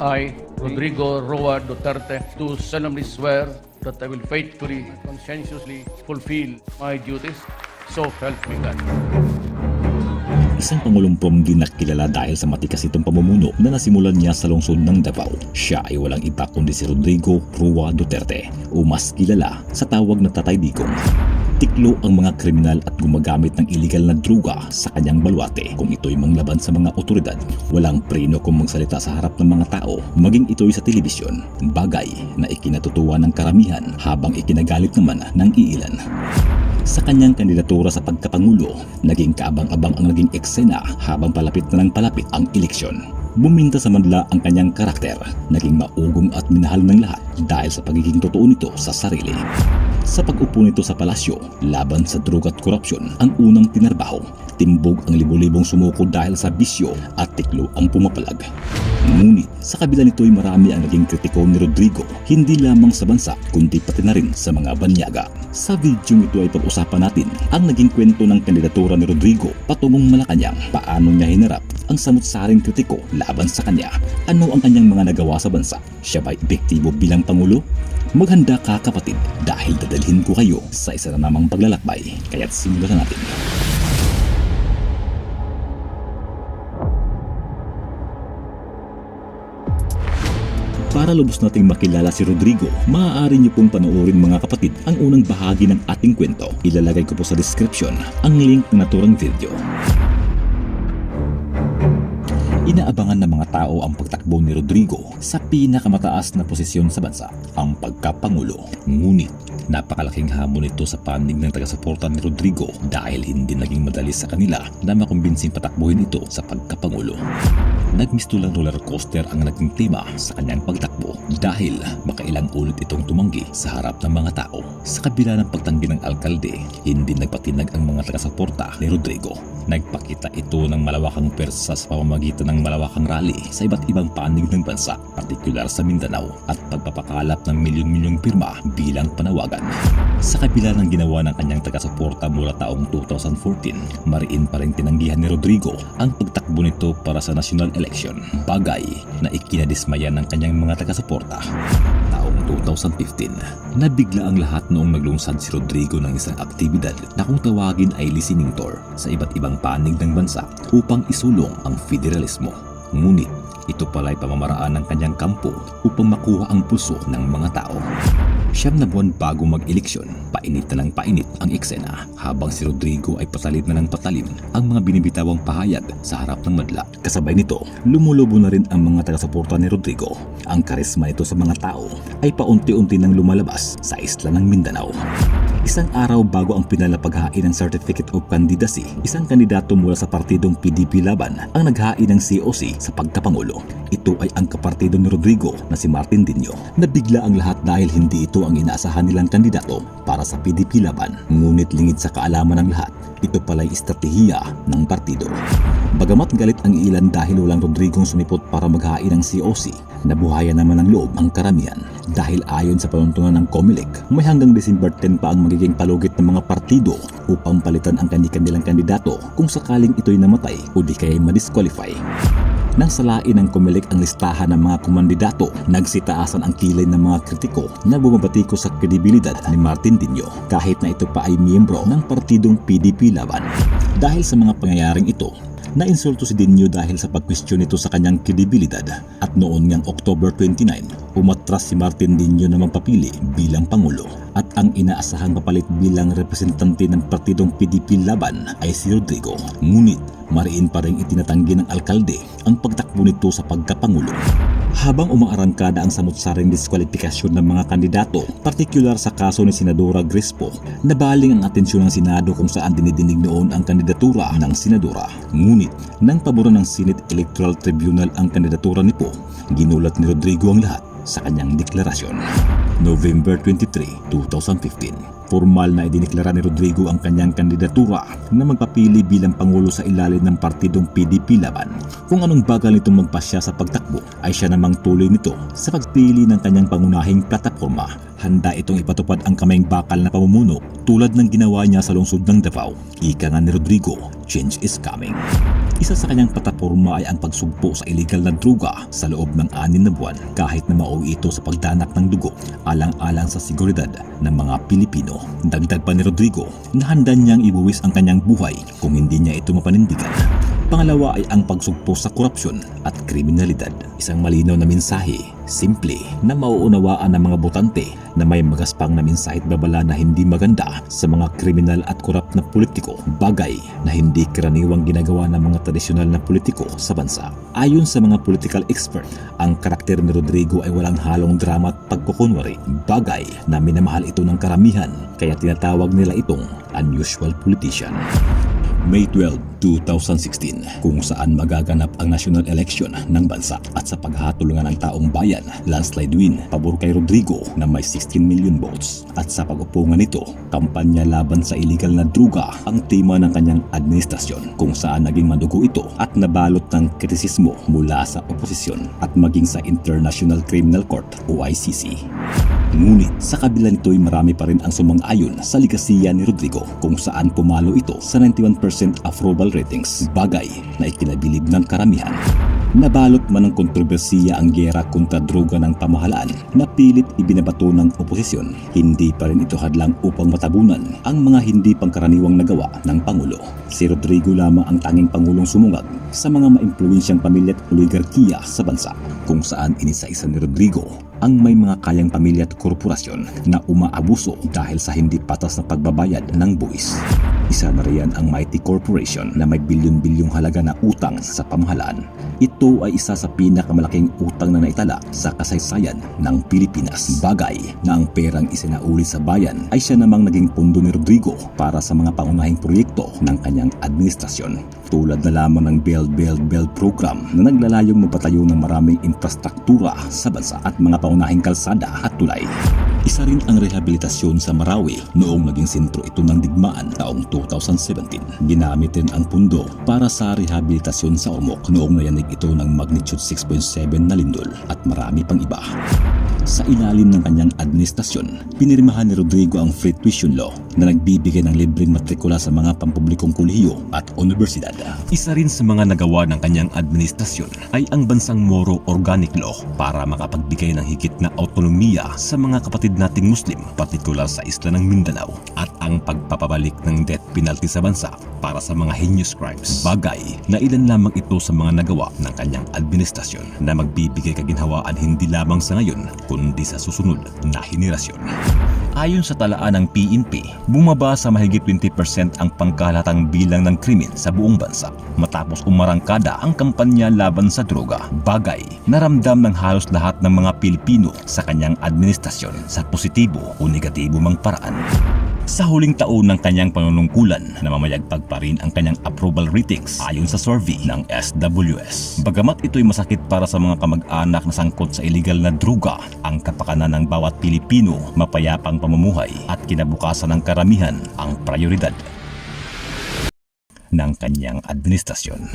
I, Rodrigo Roa Duterte, do solemnly swear that I will faithfully and conscientiously fulfill my duties. So help me God. Isang pangulumpong din na kilala dahil sa matikas itong pamumuno na nasimulan niya sa lungsod ng Davao. Siya ay walang iba kundi si Rodrigo Rua Duterte o mas kilala sa tawag na Tatay Digong. Tiklo ang mga kriminal at gumagamit ng illegal na druga sa kanyang balwate kung ito'y manglaban sa mga otoridad. Walang preno kung magsalita sa harap ng mga tao, maging ito'y sa telebisyon. Bagay na ikinatutuwa ng karamihan habang ikinagalit naman ng iilan. Sa kanyang kandidatura sa pagkapangulo, naging kaabang-abang ang naging eksena habang palapit na ng palapit ang eleksyon. Buminta sa madla ang kanyang karakter, naging maugong at minahal ng lahat dahil sa pagiging totoo nito sa sarili. Sa pag-upo nito sa palasyo, laban sa drug at korupsyon ang unang tinarbaho. Timbog ang libo-libong sumuko dahil sa bisyo at tiklo ang pumapalag. Ngunit sa kabila nito'y marami ang naging kritiko ni Rodrigo, hindi lamang sa bansa kundi pati na rin sa mga banyaga. Sa video ito ay pag-usapan natin ang naging kwento ng kandidatura ni Rodrigo patungong Malacanang, paano niya hinarap ang samut-saring kritiko laban sa kanya, ano ang kanyang mga nagawa sa bansa, siya ba epektibo bilang Pangulo? Maghanda ka kapatid dahil dadalhin ko kayo sa isa na namang paglalakbay, kaya't simulan natin. Para lubos nating makilala si Rodrigo, maaari niyo pong panoorin mga kapatid ang unang bahagi ng ating kwento. Ilalagay ko po sa description ang link ng naturang video. Inaabangan ng mga tao ang pagtakbo ni Rodrigo sa pinakamataas na posisyon sa bansa, ang pagkapangulo. Ngunit napakalaking hamon ito sa panig ng taga-suporta ni Rodrigo dahil hindi naging madali sa kanila na makumbinsing patakbuhin ito sa pagkapangulo. Nagmistulang roller coaster ang naging tema sa kanyang pagtakbo dahil makailang ulit itong tumanggi sa harap ng mga tao. Sa kabila ng pagtanggi ng alkalde, hindi nagpatinag ang mga taga-suporta ni Rodrigo. Nagpakita ito ng malawakang persa sa pamamagitan ng malawakang rally sa iba't ibang panig ng bansa, partikular sa Mindanao at pagpapakalap ng milyon-milyong pirma bilang panawagan. Sa kabila ng ginawa ng kanyang taga-suporta mula taong 2014, mariin pa rin tinanggihan ni Rodrigo ang pagtakbo nito para sa national election, bagay na ikinadismaya ng kanyang mga taga-suporta. Taong 2015, nabigla ang lahat noong naglungsad si Rodrigo ng isang aktibidad na kung tawagin ay listening tour sa iba't ibang panig ng bansa upang isulong ang federalismo. Ngunit ito pala'y pamamaraan ng kanyang kampo upang makuha ang puso ng mga tao. Siyam na buwan bago mag-eleksyon, painit na ng painit ang eksena habang si Rodrigo ay patalim na ng patalim ang mga binibitawang pahayag sa harap ng madla. Kasabay nito, lumulubo na rin ang mga taga-suporta ni Rodrigo. Ang karisma nito sa mga tao ay paunti-unti nang lumalabas sa isla ng Mindanao. Isang araw bago ang pinalapaghain ng Certificate of Candidacy, isang kandidato mula sa partidong PDP Laban ang naghain ng COC sa pagkapangulo. Ito ay ang kapartido ni Rodrigo na si Martin Dinyo. Nabigla ang lahat dahil hindi ito ang inaasahan nilang kandidato para sa PDP Laban. Ngunit lingid sa kaalaman ng lahat, ito pala'y estratehiya ng partido. Bagamat galit ang ilan dahil walang Rodrigong sumipot para maghain ng COC, nabuhayan naman ng loob ang karamihan. Dahil ayon sa panuntunan ng COMELEC, may hanggang December 10 pa ang magiging palugit ng mga partido upang palitan ang kanilang kandidato kung sakaling ito'y namatay o di kaya madisqualify. Nang salain ng Comelec ang listahan ng mga kumandidato, nagsitaasan ang kilay ng mga kritiko na bumabatiko sa kredibilidad ni Martin Dinyo. Kahit na ito pa ay miyembro ng partidong PDP Laban. Dahil sa mga pangyayaring ito, Nainsulto si Dinyo dahil sa pagkwestiyon nito sa kanyang kredibilidad. At noon ngang October 29, umatras si Martin Dinyo na magpapili bilang Pangulo. At ang inaasahang papalit bilang representante ng partidong PDP Laban ay si Rodrigo. Ngunit mariin pa rin itinatanggi ng alkalde ang pagtakbo nito sa pagkapangulo. Habang umaarangkada ang samut-saring diskwalifikasyon ng mga kandidato, partikular sa kaso ni Senadora Grispo, nabaling ang atensyon ng Senado kung saan dinidinig noon ang kandidatura ng Senadora. Ngunit, nang paboran ng Senate Electoral Tribunal ang kandidatura ni Po, ginulat ni Rodrigo ang lahat sa kanyang deklarasyon. November 23, 2015 formal na idineklara ni Rodrigo ang kanyang kandidatura na magpapili bilang Pangulo sa ilalim ng partidong PDP Laban. Kung anong bagal nitong magpasya sa pagtakbo ay siya namang tuloy nito sa pagpili ng kanyang pangunahing plataforma. Handa itong ipatupad ang kamayng bakal na pamumuno tulad ng ginawa niya sa lungsod ng Davao. Ika nga ni Rodrigo, change is coming. Isa sa kanyang plataporma ay ang pagsugpo sa illegal na droga sa loob ng anin na buwan kahit na mauwi ito sa pagdanak ng dugo alang-alang sa seguridad ng mga Pilipino. Dagdag pa ni Rodrigo na handa niyang ibuwis ang kanyang buhay kung hindi niya ito mapanindigan. Pangalawa ay ang pagsugpo sa korupsyon at kriminalidad. Isang malinaw na mensahe, simple, na mauunawaan ng mga botante na may magaspang na mensahe at babala na hindi maganda sa mga kriminal at korap na politiko, bagay na hindi karaniwang ginagawa ng mga tradisyonal na politiko sa bansa. Ayon sa mga political expert, ang karakter ni Rodrigo ay walang halong drama at pagkukunwari, bagay na minamahal ito ng karamihan kaya tinatawag nila itong unusual politician. May 12, 2016 kung saan magaganap ang national election ng bansa at sa paghatulungan ng taong bayan, landslide win pabor kay Rodrigo na may 16 million votes at sa pag-upungan nito, kampanya laban sa illegal na druga ang tema ng kanyang administrasyon kung saan naging madugo ito at nabalot ng kritisismo mula sa oposisyon at maging sa International Criminal Court o ICC. Ngunit sa kabila nito'y marami pa rin ang sumang-ayon sa ligasiya ni Rodrigo kung saan pumalo ito sa 91% approval ratings, bagay na ikinabilib ng karamihan. Nabalot man ng kontrobersiya ang gera kontra droga ng pamahalaan na pilit ibinabato ng oposisyon, hindi pa rin ito hadlang upang matabunan ang mga hindi pangkaraniwang nagawa ng Pangulo. Si Rodrigo lamang ang tanging Pangulong sumungag sa mga maimpluwensyang pamilya at oligarkiya sa bansa kung saan inisa-isa ni Rodrigo ang may mga kayang pamilya at korporasyon na umaabuso dahil sa hindi patas na pagbabayad ng buwis. Isa na riyan ang Mighty Corporation na may bilyon-bilyong halaga na utang sa pamahalaan. Ito ay isa sa pinakamalaking utang na naitala sa kasaysayan ng Pilipinas. Bagay na ang perang isinauli sa bayan ay siya namang naging pundo ni Rodrigo para sa mga pangunahing proyekto ng kanyang administrasyon. Tulad na lamang ng Build Build Build program na naglalayong mapatayo ng maraming infrastruktura sa bansa at mga pangunahing kalsada at tulay. Isa rin ang rehabilitasyon sa Marawi noong naging sentro ito ng digmaan taong 2017. Ginamit rin ang pundo para sa rehabilitasyon sa Ormoc noong nayanig ito ng magnitude 6.7 na lindol at marami pang iba. Sa ilalim ng kanyang administrasyon, pinirmahan ni Rodrigo ang free tuition law na nagbibigay ng libreng matrikula sa mga pampublikong kolehiyo at universidad. Isa rin sa mga nagawa ng kanyang administrasyon ay ang bansang Moro Organic Law para makapagbigay ng higit na autonomiya sa mga kapatid nating Muslim, partikular sa isla ng Mindanao, at ang pagpapabalik ng death penalty sa bansa para sa mga heinous crimes. Bagay na ilan lamang ito sa mga nagawa ng kanyang administrasyon na magbibigay kaginhawaan hindi lamang sa ngayon kundi sa susunod na henerasyon. Ayon sa talaan ng PNP, bumaba sa mahigit 20% ang pangkalatang bilang ng krimen sa buong bansa matapos umarangkada ang kampanya laban sa droga. Bagay na ramdam ng halos lahat ng mga Pilipino sa kanyang administrasyon sa positibo o negatibo mang paraan. Sa huling taon ng kanyang panunungkulan, namamayagpag pa rin ang kanyang approval ratings ayon sa survey ng SWS. Bagamat ito'y masakit para sa mga kamag-anak na sangkot sa illegal na droga, ang kapakanan ng bawat Pilipino, mapayapang pamumuhay at kinabukasan ng karamihan ang prioridad ng kanyang administrasyon.